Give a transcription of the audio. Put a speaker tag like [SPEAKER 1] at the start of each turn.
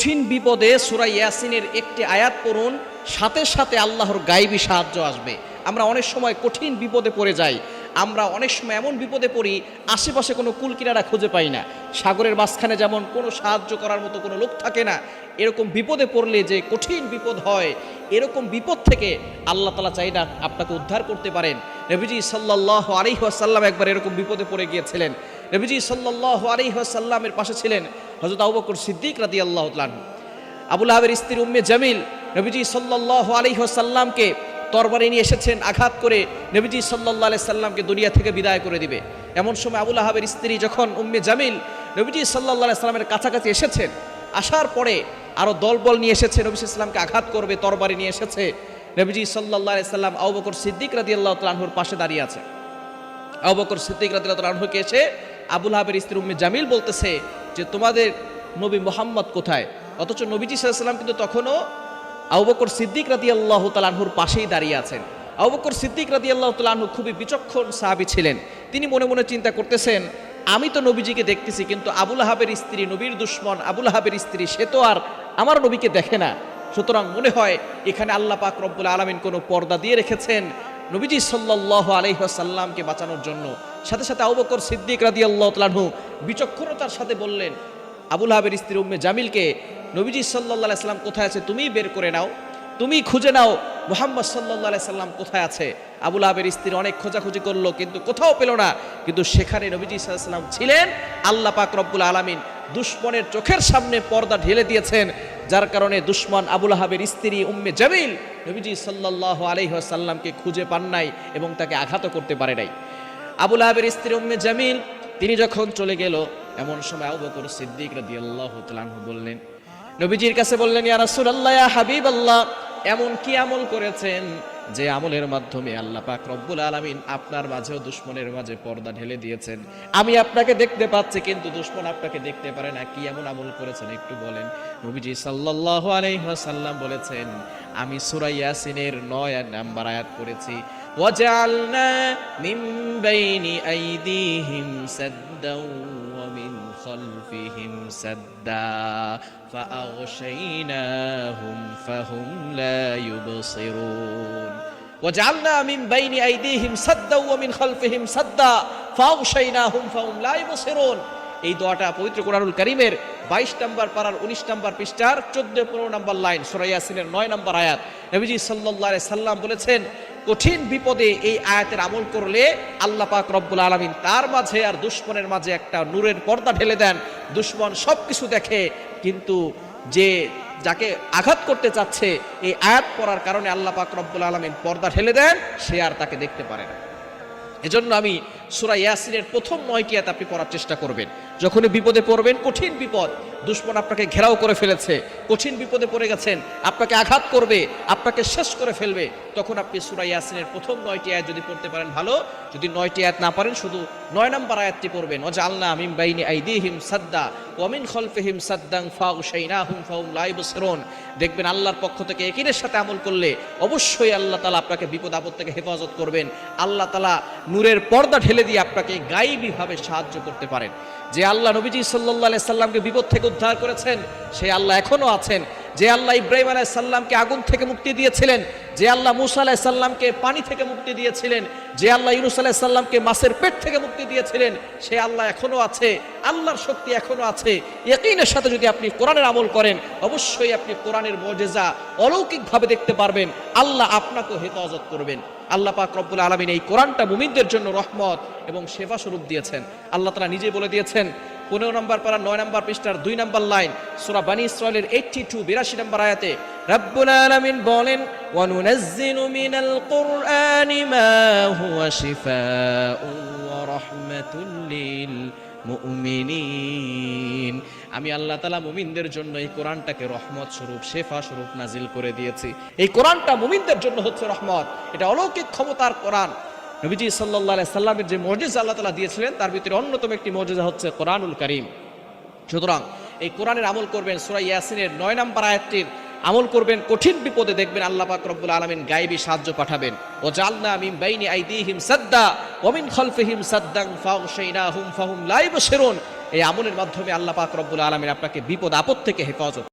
[SPEAKER 1] কঠিন বিপদে সুরাই ইয়াসিনের একটি আয়াত পড়ুন, সাথে সাথে আল্লাহর গাইবী সাহায্য আসবে। আমরা অনেক সময় কঠিন বিপদে পড়ে যাই, আমরা অনেক সময় এমন বিপদে পড়ি, আশেপাশে কোনো কুলকিনারা খুঁজে পাই না। সাগরের মাঝখানে যেমন কোনো সাহায্য করার মতো কোনো লোক থাকে না, এরকম বিপদে পড়লে যে কঠিন বিপদ হয়, এরকম বিপদ থেকে আল্লাহ তালা চাই না আপনাকে উদ্ধার করতে পারেন। নবীজি সাল্লাহ আলিহাসাল্লাম একবার এরকম বিপদে পড়ে গিয়েছিলেন। নবীজি সাল্লাহ আলিহাসাল্লামের পাশে ছিলেন। হজরত আবু সিদ্দিক রাদি আল্লাহ আবুল আহাবের স্ত্রী উম্মে জামিল নবীজি সাল্লাহ আলিহাসাল্লামকে তরবারি নিয়ে এসেছেন আঘাত করে নবীজি সাল্লাহ আলাই সাল্লামকে দুনিয়া থেকে বিদায় করে দিবে। এমন সময় আবুল আহাবের স্ত্রী যখন উম্মে জামিল নবীজি সাল্লাহ সাল্লামের কাছাকাছি এসেছেন, আসার পরে আরও দলবল নিয়ে এসেছে, নবী ইসলামকে আঘাত করবে, তরবারি নিয়ে এসেছে। নবীজি সাল্লাহ সাল্লাম আবু সিদ্দিক রাদি আল্লাহ তালাহুর পাশে দাঁড়িয়ে আছে আবু বকর সিদ্দিক রাদি আল্লাহ তালাহুকে এসে আবুল হাবের স্ত্রী উম্মে জামিল বলতেছে যে, তোমাদের নবী মোহাম্মদ কোথায়? অথচ নবীজি সাল্লাম কিন্তু তখনও আউবকর সিদ্দিক রাদি আল্লাহ তালাহুর পাশেই দাঁড়িয়ে আছেন। আবু বকর সিদ্দিক রাদি আল্লাহ তালাহু খুবই বিচক্ষণ সাহাবি ছিলেন। তিনি মনে মনে চিন্তা করতেছেন, আমি তো নবীজিকে দেখতেছি, কিন্তু আবুল হাবের স্ত্রী নবীর দুশ্মন, আবুল আহাবের স্ত্রী, সে তো আর আমার নবীকে দেখে না। সুতরাং মনে হয় এখানে আল্লাহ পাক রব্বুল আলমিন কোনো পর্দা দিয়ে রেখেছেন নবীজি সাল্লাহ আলহিহাসাল্লামকে বাঁচানোর জন্য। সাথে সাথে আবু বকর সিদ্দিক রাদি আল্লাহ তালাহু বিচক্ষণতার সাথে বললেন, আবুল হাবের স্ত্রী উম্মে জামিলকে নবীজি সাল্লাহ সাল্লাম কোথায় আছে? তুমি বের করে নাও। তুমি খুঁজে নাও মোহাম্মদ সাল্লাহ সাল্লাম কোথায় আছে? আবুল আবের স্ত্রী অনেক খোঁজাখুঁজি করল, কিন্তু কোথাও পেল না। কিন্তু সেখানে নবীজি সাল্লাম ছিলেন। আল্লাহ পাক রব্বুল আলমিন দুশ্মনের চোখের সামনে পর্দা ঢেলে দিয়েছেন, যার কারণে দুশ্মন আবুল আহাবের স্ত্রী উম্মে জামিল নবীজি সাল্লাহ আলহিহাসাল্লামকে খুঁজে পান নাই এবং তাকে আঘাত করতে পারে নাই। আবুল আহাবের স্ত্রী উম্মে জামিল, তিনি যখন চলে গেল, এমন সময় আবু বকর সিদ্দিক রাদিয়াল্লাহু তাআলা বললেন, নবীজির কাছে বললেন, ইয়া ইয়া হাবিবাল্লাহ। এমন কি আমল করেছেন যে আমলের মাধ্যমে আল্লাহ পাক রব্বুল আলামিন আপনার মাঝেও দুশ্মনের মাঝে পর্দা ঢেলে দিয়েছেন। আমি আপনাকে দেখতে পাচ্ছি, কিন্তু দুশ্মন আপনাকে দেখতে পারে না। কি এমন আমল করেছেন একটু বলেন। নবীজি সাল্লাল্লাহু আলাইহি ওয়াসাল্লাম বলেছেন, আমি সূরা ইয়াসিনের 9 নাম্বার আয়াত পড়েছি। وجعلنا من بين أيديهم سدا ومن خلفهم سدا فأغشيناهم فهم لا يبصرون وجعلنا من بين أيديهم سدا ومن خلفهم سدا فأغشيناهم فهم لا يبصرون এই দোয়াটা পবিত্র কোরআনুল করিমের বাইশ নম্বর পাড়ার উনিশ নম্বর পৃষ্ঠার চোদ্দ পনেরো নম্বর লাইন সুরাইয়াসিনের নয় নম্বর আয়াত নবীজি সাল্লাহ সাল্লাম বলেছেন কঠিন বিপদে এই আয়াতের আমল করলে আল্লাহ পাক রব্বুল আলমিন তার মাঝে আর দুশ্মনের মাঝে একটা নূরের পর্দা ঢেলে দেন। দুশ্মন সব কিছু দেখে, কিন্তু যে যাকে আঘাত করতে চাচ্ছে, এই আয়াত পড়ার কারণে আল্লাহ পাক রব্বুল আলমিন পর্দা ঢেলে দেন, সে আর তাকে দেখতে পারে না। এজন্য আমি সুরা ইয়াসিনের প্রথম নয়টি আপনি পড়ার চেষ্টা করবেন। যখনই বিপদে পড়বেন, কঠিন বিপদ। দুশ্মন আপনাকে ঘেরাও করে ফেলেছে। কঠিন বিপদে পড়ে গেছেন। আপনাকে আঘাত করবে, আপনাকে শেষ করে ফেলবে। তখন আপনি সুরা ইয়াসিনের প্রথম নয়টি আয়াত যদি পড়তে পারেন ভালো। যদি নয়টি আয়াত না পারেন, শুধু নয় নম্বর আয়াতটি পড়বেন। অজা আল্লাহ আমিম বাইনি আইদিহিম সাদ্দা ওয়ামিন খলফিহিম সাদ্দাং ফাউ শাইনাহুম ফাউম লাইবসিরুন দেখবেন আল্লাহর পক্ষ থেকে একিনের সাথে আমল করলে অবশ্যই আল্লাহ তালা আপনাকে বিপদ আপদ থেকে হেফাজত করবেন। আল্লাহ তালা নূরের পর্দা ঢেলে দিয়ে আপনাকে গাইবিভাবে সাহায্য করতে পারেন। যে আল্লাহ নবীজি সাল্লাহ সাল্লামকে বিপদ থেকে উদ্ধার করেছেন সে আল্লাহ এখনও আছেন। যে আল্লাহ ইব্রাহিম আলাহ সাল্লামকে আগুন থেকে মুক্তি দিয়েছিলেন, যে আল্লাহ মুসা আলাহ সাল্লামকে পানি থেকে মুক্তি দিয়েছিলেন, যে আল্লাহ ইউনুস আলাহ সাল্লামকে মাছের পেট থেকে মুক্তি দিয়েছিলেন, সে আল্লাহ এখনও আছে, আল্লাহর শক্তি এখনও আছে। ইয়কিনের সাথে যদি আপনি কোরআনের আমল করেন, অবশ্যই আপনি কোরআনের মজেজা অলৌকিকভাবে দেখতে পারবেন, আল্লাহ আপনাকেও হেফাজত করবেন। আল্লাহ পাক রব্বুল আলমিন এই কোরআনটা মুমিনদের জন্য রহমত এবং সেবা স্বরূপ দিয়েছেন। আল্লাহ তারা নিজে বলে দিয়েছেন পনেরো নম্বর পারা নয় নম্বর পৃষ্ঠার দুই নম্বর লাইন, সুরা বানী ইসরায়েলের এইটটি টু বিরাশি নম্বর আয়াতে, রব্বুল আলামিন বলেন কুরআনি মা হুয়া শিফাউন ওয়া রাহমাতুল লিল মুমিনিন. আমি আল্লাহ তালা মুমিনদের জন্য এই কোরআনটাকে রহমত স্বরূপ, শেফা স্বরূপ নাজিল করে দিয়েছি। এই কোরআনটা মুমিনদের জন্য হচ্ছে রহমত। এটা অলৌকিক ক্ষমতার কোরআন। নবীজি সাল্লাহ সাল্লামের যে মর্যাদা আল্লাহ তালা দিয়েছিলেন, তার ভিতরে অন্যতম একটি মর্যাদা হচ্ছে কোরআনুল করিম। সুতরাং এই কোরআনের আমল করবেন সুরাই ইয়াসিনের নয় নম্বর আয়াতটির আমল করবেন, কঠিন বিপদে দেখবেন আল্লাহ পাক রব্বুল আলামিন গায়েবী সাহায্য পাঠাবেন। ও জালনা মিন বাইনি আইদিহিম সাদ্দা ওয়া মিন খালফিহিম সাদ্দান ফাগশাইনাহুম ফাহুম লা ইবসিরুন এই আমলের মাধ্যমে আল্লাহ পাক রব্বুল আলামিন আপনাকে বিপদ, আপদ থেকে হেফাজত